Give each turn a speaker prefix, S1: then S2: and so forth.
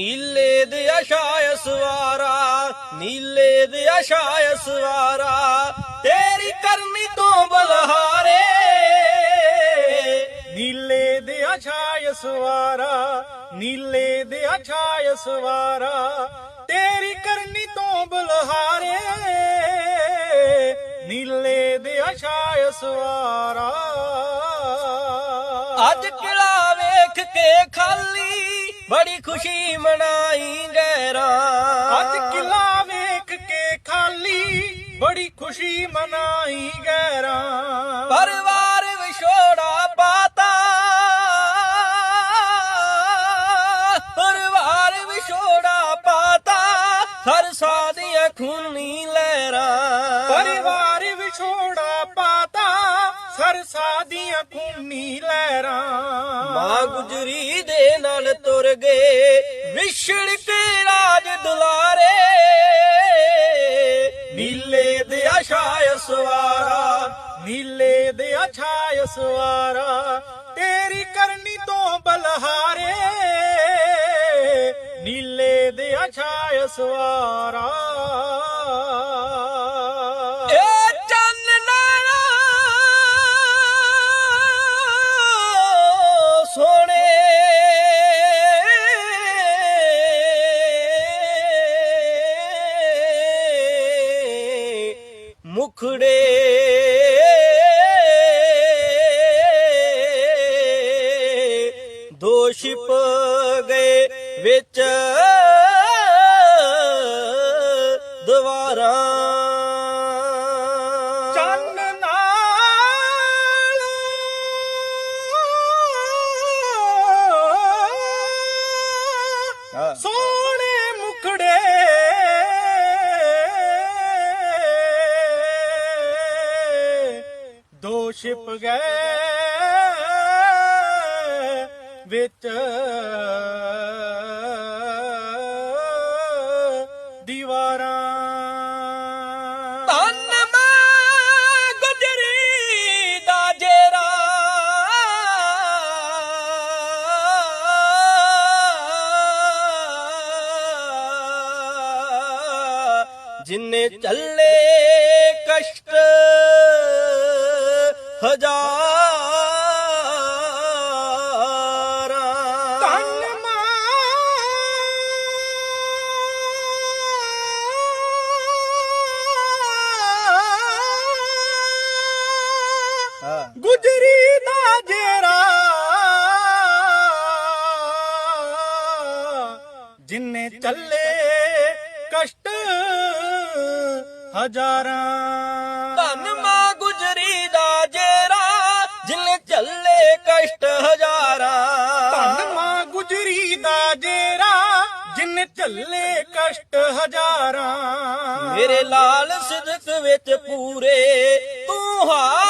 S1: ਨੀਲੇ ਦੇ ਆਸ਼ਾਇ ਸਵਾਰਾ, ਨੀਲੇ ਦੇ ਆਸ਼ਾਇ ਸਵਾਰਾ, ਤੇਰੀ ਕਰਨੀ ਤੋਂ ਬਲਹਾਰੇ।
S2: ਨੀਲੇ ਦੇ ਛਾਇ ਸਵਾਰਾ, ਨੀਲੇ ਦੇ ਛਾਇ ਸਵਾਰਾ, ਤੇਰੀ ਕਰਨੀ ਤੋਂ ਬਲਹਾਰੇ। ਨੀਲੇ ਦੇ ਛਾਇ ਸਵਾਰਾ।
S1: ਅੱਜ ਕਿਲਾ ਵੇਖ ਕੇ ਖਾਲੀ ਬੜੀ ਖੁਸ਼ੀ ਮਨਾਈ ਗੈਰਾਂ
S2: ਅੱਜ ਕਿਲਾ ਵੇਖ ਕੇ ਖਾਲੀ ਬੜੀ ਖੁਸ਼ੀ ਮਨਾਈ ਗੈਰਾਂ
S1: ਪਰਿਵਾਰ ਵਿਛੋੜਾ ਪਾਤਾ। ਪਰਿਵਾਰ ਵਿਛੋੜਾ ਪਾਤਾ। ਸਰਸਾ ਦੀਆਂ ਖੂਨੀ ਲਹਿਰਾਂ।
S2: ਪਰਿਵਾਰ ਵਿਛੋੜਾ ਪਾਤਾ ਸਰਸਾ ਦੀਆਂ ਖੂਨੀ ਲਹਿਰਾਂ।
S1: ਮਾਂ ਗੁਜਰੀ ਦੇ ਨਾਲ ਤੁਰ ਗਏ, ਵਿਛੜ ਕੇ ਰਾਜ ਦੁਲਾਰੇ। ਨੀਲੇ ਦੇ ਆਸ਼ਾਇ ਸਵਾਰਾ
S2: ਨੀਲੇ ਦੇ ਛਾਇ ਸਵਾਰਾ ਤੇਰੀ ਕਰਨੀ ਤੋਂ ਬਲਹਾਰੇ। ਨੀਲੇ ਦੇ ਛਾਇ ਸਵਾਰਾ
S1: ਮੁਖੜੇ ਦੋ ਛਿਪ ਗਏ ਵਿੱਚ ਦਵਾਰਾਂ
S2: ਦੋ ਛਿਪ ਗਏ ਵਿੱਚ ਦੀਵਾਰਾਂ।
S1: ਧੰਨ ਮੈਂ ਗੁਜਰੀ ਦਾ ਜੇਰਾ। ਜਿੰਨੇ ਚੱਲੇ ਕਸ਼ਟ ਹਜ਼ਾਰਾਂ।
S2: ਧੰਨ ਮਾਂ ਗੁਜਰੀ ਦਾ ਜੇਰਾ। ਜਿੰਨੇ ਚੱਲੇ ਕਸ਼ਟ ਹਜ਼ਾਰਾਂ।
S1: ਧੰਨ ਮਾਂ ਕਸ਼ਟ ਹਜ਼ਾਰਾਂ।
S2: ਧੰਨ ਮਾਂ ਗੁਜਰੀ ਦਾ ਜੇਰਾ ਜਿੰਨੇ ਚੱਲੇ ਕਸ਼ਟ ਹਜ਼ਾਰਾਂ।
S1: ਮੇਰੇ ਲਾਲ ਸਿਦਕ ਵਿੱਚ ਪੂਰੇ ਤੂੰ ਹਾਰ